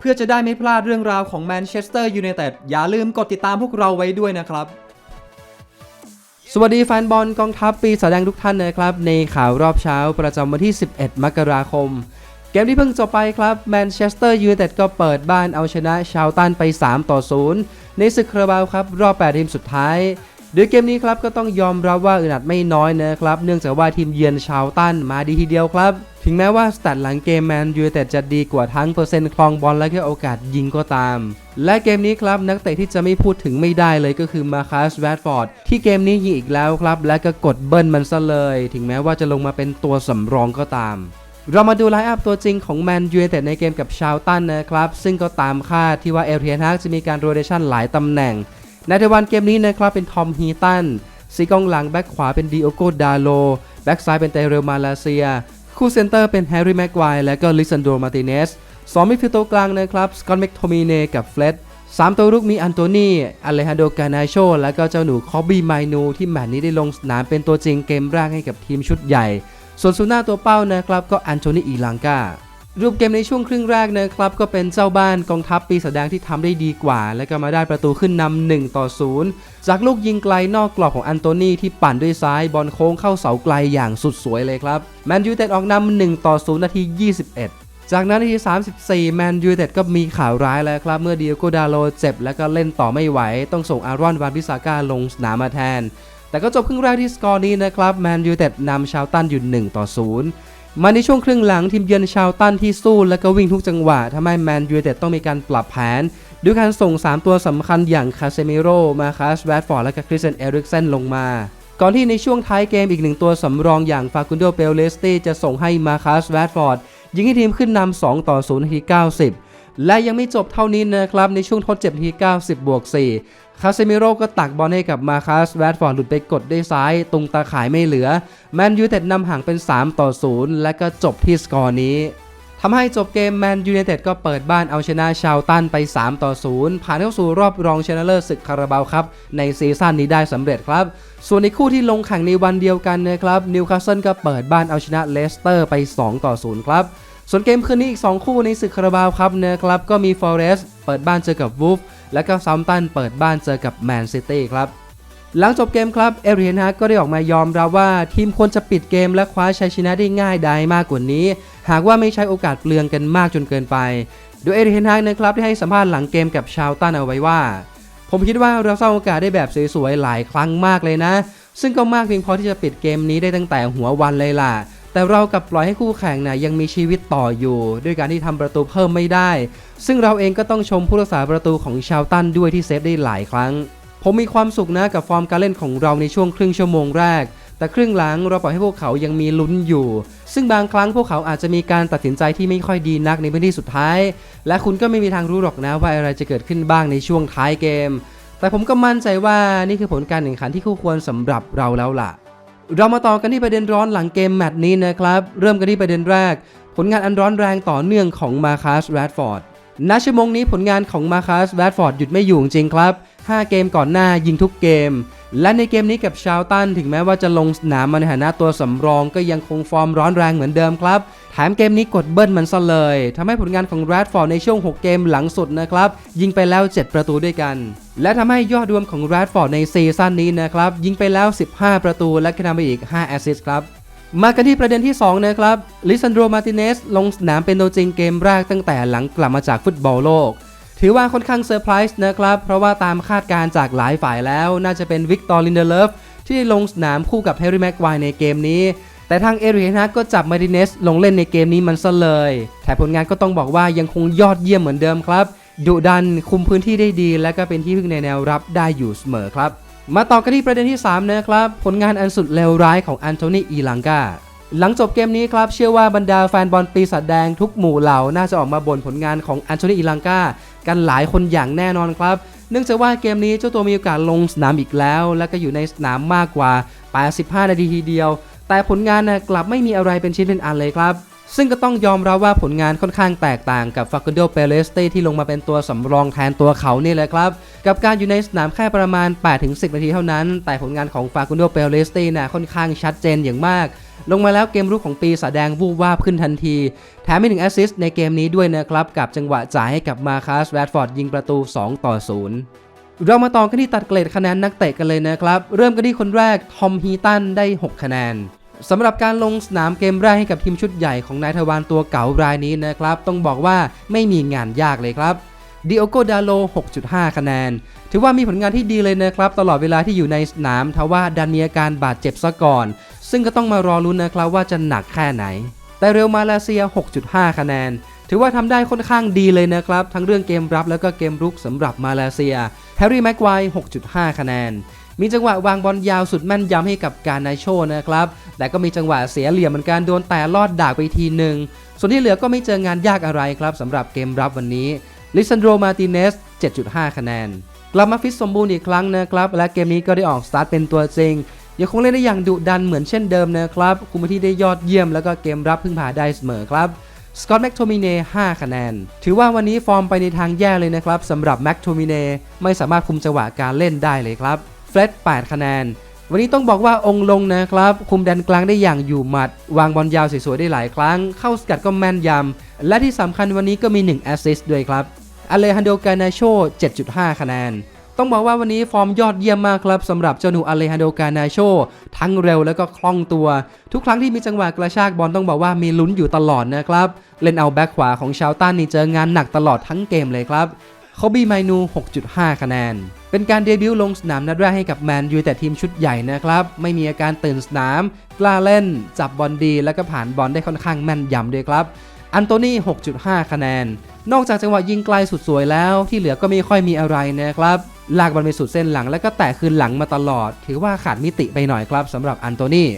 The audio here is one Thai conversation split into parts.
เพื่อจะได้ไม่พลาดเรื่องราวของแมนเชสเตอร์ยูไนเต็ดอย่าลืมกดติดตามพวกเราไว้ด้วยนะครับ สวัสดีแฟนบอลกองทัพปีศาจแดงทุกท่านนะครับ ในข่าวรอบเช้าประจำวันที่ 11 มกราคม เกมที่เพิ่งจบไปครับแมนเชสเตอร์ยูไนเต็ดก็เปิดบ้านเอาชนะชาวตันไป 3 ต่อ 0 ในศึกคาราบาวครับรอบ 8 ทีมสุดท้ายโดยเกมนี้ครับก็ต้องยอมรับว่าอึดอัดไม่น้อยนะครับ เนื่องจากว่าทีมเยือนชาวตันมาดีทีเดียวครับถึงแม้ว่าสแตทหลังเกมแมนยูไนเต็ดจะดีกว่าทั้งเปอร์เซ็นต์คลองบอลและก็โอกาสยิงก็ตาม และเกมนี้ครับนักเตะที่จะไม่พูดถึงไม่ได้เลยก็คือมาคัสแวดฟอร์ดที่เกมนี้ยิงอีกแล้วครับ และก็กดเบิ้ลมันซะเลย ถึงแม้ว่าจะลงมาเป็นตัวสำรองก็ตาม เรามาดูไลน์อัพตัวจริงของแมนยูไนเต็ดในเกมกับชาวตันนะครับ ซึ่งก็ตามคาดที่ว่าเอลเทียนฮักจะมีการโรเตชันหลายตำแหน่งในแต่วันเกมนี้นะครับเป็นทอมฮีตันซีกองหลังแบ็กขวาเป็นดิโอโกดาโลแบ็กซ้ายเป็นเตเรลมาลาเซีย คู่เซนเตอร์เป็นแฮร์รี่แม็กไกวร์และก็ลิซันโดมาติเนสสองมิดฟิลด์ตัวกลางนะครับสกอตแมคโทมิเนกับเฟลดสามตัวรุกมีอันโตนีอเลฮันโดกานาโช และก็เจ้าหนูคอบบี้ไมนูที่แมตช์นี้ได้ลงสนามเป็นตัวจริงเกมแรกให้กับทีมชุดใหญ่ ส่วนซูน่าตัวเป้านะครับก็อันโทนีอีลังกา รูปเกมในช่วงครึ่งแรกนะครับก็เป็นเจ้าบ้านกองทัพปีศาจแดงที่ทำได้ดีกว่า และก็มาได้ประตูขึ้นนำ1ต่อ 0 จากลูกยิงไกลนอกกรอบของอันโตนีที่ปั่นด้วยซ้ายบอลโค้งเข้าเสาไกลอย่างสุดสวยเลยครับแมนยูเต็ดออกนำ1ต่อ 0 นาที 21 จากนั้นนาที 34 แมนยูเต็ดก็มีข่าวร้ายแล้วครับ เมื่อเดียโกดาโลเจ็บแล้วก็เล่นต่อไม่ไหว ต้องส่งอารอนวานบิซาก้าลงสนามมาแทน แต่ก็จบครึ่งแรกที่สกอร์นี้นะครับแมนยูเต็ดนำชาวตันอยู่1ต่อ 0 มาในช่วงครึ่งหลังทีมเยือนชาวตันที่สู้และก็วิ่งทุกจังหวะทำให้แมนยูเต็ดต้องมีการปรับแผน ด้วยการส่ง 3 ตัวสำคัญอย่างคาเซมิโรมาคัสแวดฟอร์ดและก็คริสเตนเอริกเซนลงมา ก่อนที่ในช่วงท้ายเกมอีกหนึ่งตัวสำรองอย่างฟาคุนโดเปลเลสตีจะส่งให้มาคัสแวดฟอร์ดยิงให้ทีมขึ้นนำ2ต่อ0นาที90และยังไม่จบเท่านี้นะครับ ในช่วงทดเจ็บนาที90บวก4 คาเซมิโร่ก็ตักบอลให้กับมาคัสแวดฟอร์ดหลุดไปกดด้วยซ้าย ตรงตาข่ายไม่เหลือ แมนยูเต็ดนำห่างเป็น 3 ต่อ 0 และก็จบที่สกอร์นี้ทำให้จบเกมแมนยูไนเต็ดก็เปิดบ้านเอาชนะชาวตันไป 3 ต่อ 0 ผ่านเข้าสู่รอบรองชนะเลิศศึกคาราบาวครับ ในซีซั่นนี้ได้สำเร็จครับ ส่วนในคู่ที่ลงแข่งในวันเดียวกันนะครับนิวคาสเซิลก็เปิดบ้านเอาชนะเลสเตอร์ไป 2 ต่อ 0 ครับ ส่วนเกมคืนนี้อีก 2 คู่ในศึกคาราบาวครับนะครับก็มีฟอเรสต์เปิดบ้านเจอกับวูฟ และก็ซัมตันเปิดบ้านเจอกับแมนซิตี้ครับ หลังจบเกมครับเอริเฮนฮาก็ได้ออกมายอมรับว่าทีมควรจะปิดเกมและคว้าชัยชนะได้ง่ายดายมากกว่านี้ หากว่าไม่ใช้โอกาสเปลืองกันมากจนเกินไป โดยเอริเฮนฮากนะครับได้ให้สัมภาษณ์หลังเกมกับชาวตันเอาไว้ว่า ผมคิดว่าเราสร้างโอกาสได้แบบสวยๆหลายครั้งมากเลยนะ ซึ่งก็มากเพียงพอที่จะปิดเกมนี้ได้ตั้งแต่หัววันเลยล่ะ แต่เรากับปล่อยให้คู่แข่งนะยังมีชีวิตต่ออยู่ ด้วยการที่ทำประตูเพิ่มไม่ได้ ซึ่งเราเองก็ต้องชมผู้รักษาประตูของชาวตันด้วยที่เซฟได้หลายครั้ง ผมมีความสุขนะกับฟอร์มการเล่นของเราในช่วงครึ่งชั่วโมงแรก แต่ครึ่งหลังเราปล่อยให้พวกเขายังมีลุ้นอยู่ ซึ่งบางครั้งพวกเขาอาจจะมีการตัดสินใจที่ไม่ค่อยดีนักในพื้นที่สุดท้าย และคุณก็ไม่มีทางรู้หรอกนะว่าอะไรจะเกิดขึ้นบ้างในช่วงท้ายเกม แต่ผมก็มั่นใจว่านี่คือผลการแข่งขันที่คู่ควรสำหรับเราแล้วล่ะ เรามาต่อกันที่ประเด็นร้อนหลังเกมแมตช์นี้นะครับ เริ่มกันที่ประเด็นแรก ผลงานอันร้อนแรงต่อเนื่องของมาคัสแรดฟอร์ดณชั่วโมงนี้ผลงานของมาคัสแรดฟอร์ดหยุดไม่อยู่จริงครับ 5 เกมก่อนหน้ายิงทุกเกม และในเกมนี้กับชาวตันถึงแม้ว่าจะลงสนามมาในฐานะตัวสำรองก็ยังคงฟอร์มร้อนแรงเหมือนเดิมครับแถมเกมนี้กดเบิ้ลมันซะเลยทำให้ผลงานของแรดฟอร์ดในช่วง 6 เกมหลังสุดนะครับ ยิงไปแล้ว 7 ประตูด้วยกัน และทำให้ยอดรวมของแรดฟอร์ดในซีซั่นนี้นะครับ ยิงไปแล้ว 15 ประตู และทำไปอีก 5 แอสซิสต์ครับมากันที่ประเด็นที่ 2 นะครับลิซันโดมาติเนสลงสนามเป็นตัวจริงเกมแรกตั้งแต่หลังกลับมาจากฟุตบอลโลก ถือว่าค่อนข้างเซอร์ไพรส์นะครับ เพราะว่าตามคาดการจากหลายฝ่ายแล้ว น่าจะเป็นวิกตอร์ลินเดเลฟที่ลงสนามคู่กับแฮร์รี่แม็กไวร์ในเกมนี้ แต่ทางเอริเฮนาก็จับมาติเนสลงเล่นในเกมนี้มันซะเลยแต่ผลงานก็ต้องบอกว่ายังคงยอดเยี่ยมเหมือนเดิมครับ ดุดันคุมพื้นที่ได้ดี และก็เป็นที่พึ่งในแนวรับได้อยู่เสมอครับ มาต่อกันที่ประเด็นที่3นะครับผลงานอันสุดเลวร้ายของอันโทนีอีลังกาหลังจบเกมนี้ครับ เชื่อว่าบรรดาแฟนบอลปีศาจแดงทุกหมู่เหล่าน่าจะออกมาบ่นผลงานของอันโทนีอีลังกา กันหลายคนอย่างแน่นอนครับ เนื่องจากว่าเกมนี้เจ้าตัวมีโอกาสลงสนามอีกแล้ว และก็อยู่ในสนามมากกว่า 85 นาทีทีเดียว แต่ผลงานนะกลับไม่มีอะไรเป็นชิ้นเป็นอันเลยครับซึ่งก็ต้องยอมรับว่าผลงานค่อนข้างแตกต่างกับฟาคุนโดเปเลสเตที่ลงมาเป็นตัวสำรองแทนตัวเขานี่แหละครับ กับการอยู่ในสนามแค่ประมาณ 8-10 นาทีเท่านั้น แต่ผลงานของฟาคุนโดเปเลสเตน่ะค่อนข้างชัดเจนอย่างมาก ลงมาแล้วเกมรุกของปีศาจแดงวูบวาบขึ้นทันที แถมมีหนึ่งแอสซิสต์ในเกมนี้ด้วยนะครับ กับจังหวะจ่ายให้กับมาคัสแรดฟอร์ดยิงประตู 2 ต่อ 0เรามาต่อกันที่ตัดเกรดคะแนนนักเตะกันเลยนะครับ เริ่มกันที่คนแรก ทอมฮีตันได้ 6 คะแนนสำหรับการลงสนามเกมแรกให้กับทีมชุดใหญ่ของนายทวารตัวเก่ารายนี้นะครับ ต้องบอกว่าไม่มีงานยากเลยครับดิโอโกดาโล 6.5 คะแนน ถือว่ามีผลงานที่ดีเลยนะครับ ตลอดเวลาที่อยู่ในสนามทว่าดันมีอาการบาดเจ็บซะก่อน ซึ่งก็ต้องมารอลุ้นนะครับว่าจะหนักแค่ไหน แต่เรลมาเลเซีย 6.5 คะแนน ถือว่าทำได้ค่อนข้างดีเลยนะครับ ทั้งเรื่องเกมรับแล้วก็เกมรุกสำหรับมาเลเซียแฮร์รี่แม็กไกว์6.5 คะแนนมีจังหวะวางบอลยาวสุดแม่นยำให้กับการนาโชนะครับ แต่ก็มีจังหวะเสียเหลี่ยมเหมือนกันโดนแต่ลอดดากไปทีหนึ่ง ส่วนที่เหลือก็ไม่เจองานยากอะไรครับสำหรับเกมรับวันนี้ ลิซันโดมาติเนส 7.5 คะแนน กลับมาฟิตสมบูรณ์อีกครั้งนะครับ และเกมนี้ก็ได้ออกสตาร์ทเป็นตัวจริง ยังคงเล่นได้อย่างดุดันเหมือนเช่นเดิมนะครับ คุมที่ได้ยอดเยี่ยมแล้วก็เกมรับพึ่งพาได้เสมอครับสกอตแม็กโทมิเน่5คะแนน ถือว่าวันนี้ฟอร์มไปในทางแย่เลยนะครับสำหรับแม็กโทมิเน่ไม่สามารถคุมจังหวะการเล่นได้เลยครับเฟรด8คะแนน วันนี้ต้องบอกว่าองค์ลงนะครับ คุมแดนกลางได้อย่างอยู่หมัด วางบอลยาวสวยๆได้หลายครั้ง เข้าสกัดก็แม่นยำ และที่สำคัญวันนี้ก็มี1แอสซิสต์ด้วยครับอเลฮันโดกานาโช7.5 คะแนน ต้องบอกว่าวันนี้ฟอร์มยอดเยี่ยมมากครับสำหรับเจ้าหนูอเลฮันโดกานาโช ทั้งเร็วแล้วก็คล่องตัว ทุกครั้งที่มีจังหวะกระชากบอลต้องบอกว่ามีลุ้นอยู่ตลอดนะครับ เล่นเอาแบ็คขวาของชาวต้านนี่เจองานหนักตลอดทั้งเกมเลยครับคอบี้ไมนู 6.5 คะแนน เป็นการเดบิวต์ลงสนามนัดแรกให้กับแมนยูแต่ทีมชุดใหญ่นะครับ ไม่มีอาการตื่นสนาม กล้าเล่น จับบอลดี แล้วก็ผ่านบอลได้ค่อนข้างแม่นยำด้วยครับ อันโตนี่ 6.5 คะแนน นอกจากจังหวะยิงไกลสุดสวยแล้ว ที่เหลือก็ไม่ค่อยมีอะไรนะครับ ลากบอลไปสุดเส้นหลังแล้วก็แตะคืนหลังมาตลอด ถือว่าขาดมิติไปหน่อยครับสำหรับอันโตนี่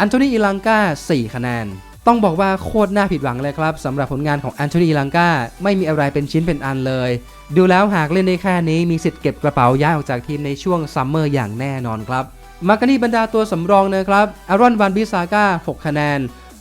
อันโทนีอิลังกา4 คะแนน ต้องบอกว่าโคตรน่าผิดหวังเลยครับสำหรับผลงานของอันโทนีอิลังกาไม่มีอะไรเป็นชิ้นเป็นอันเลย ดูแล้วหากเล่นได้แค่นี้มีสิทธิ์เก็บกระเป๋าย้ายออกจากทีมในช่วงซัมเมอร์อย่างแน่นอนครับมากันที่บรรดาตัวสำรองนะครับอารอนวันบิซาก้า6 คะแนน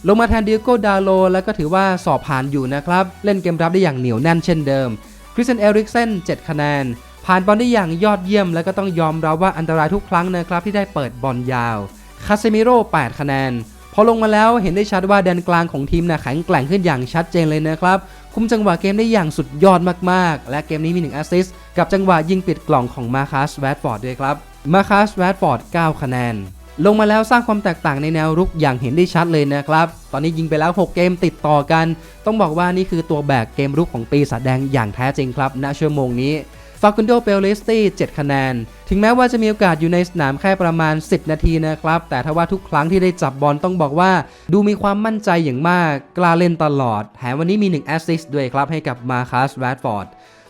ลงมาแทนดิโก้ดาโลแล้วก็ถือว่าสอบผ่านอยู่นะครับ เล่นเกมรับได้อย่างเหนียวแน่นเช่นเดิมคริสเตนเอริกเซน7 คะแนน ผ่านบอลได้อย่างยอดเยี่ยม แล้วก็ต้องยอมรับว่าอันตรายทุกครั้งนะครับที่ได้เปิดบอลยาวคาเซมิโร่8คะแนนพอลงมาแล้วเห็นได้ชัดว่าแดนกลางของทีมนะแข็งแกร่งขึ้นอย่างชัดเจนเลยนะครับ คุมจังหวะเกมได้อย่างสุดยอดมากๆ และเกมนี้มี1แอสซิสต์กับจังหวะยิงปิดกล่องของมาคัสแวดฟอร์ดด้วยครับมาคัสแวดฟอร์ด9คะแนน ลงมาแล้วสร้างความแตกต่างในแนวรุกอย่างเห็นได้ชัดเลยนะครับ ตอนนี้ยิงไปแล้ว 6 เกมติดต่อกัน ต้องบอกว่านี่คือตัวแบกเกมรุกของปีศาจแดงอย่างแท้จริงครับณชั่วโมงนี้ฟากุนโดเปลเลสตี้7คะแนน ถึงแม้ว่าจะมีโอกาสอยู่ในสนามแค่ประมาณ 10 นาทีนะครับ แต่ถ้าว่าทุกครั้งที่ได้จับบอลต้องบอกว่า ดูมีความมั่นใจอย่างมาก กล้าเล่นตลอด แถมวันนี้มี 1 แอสซิสต์ด้วยครับให้กับมาคัสแวดฟอร์ด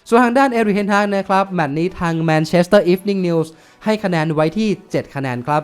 ส่วนทางด้านเอริเฮนฮางนะครับ แมตช์นี้ทาง Manchester Evening News ให้คะแนนไว้ที่ 7 คะแนนครับ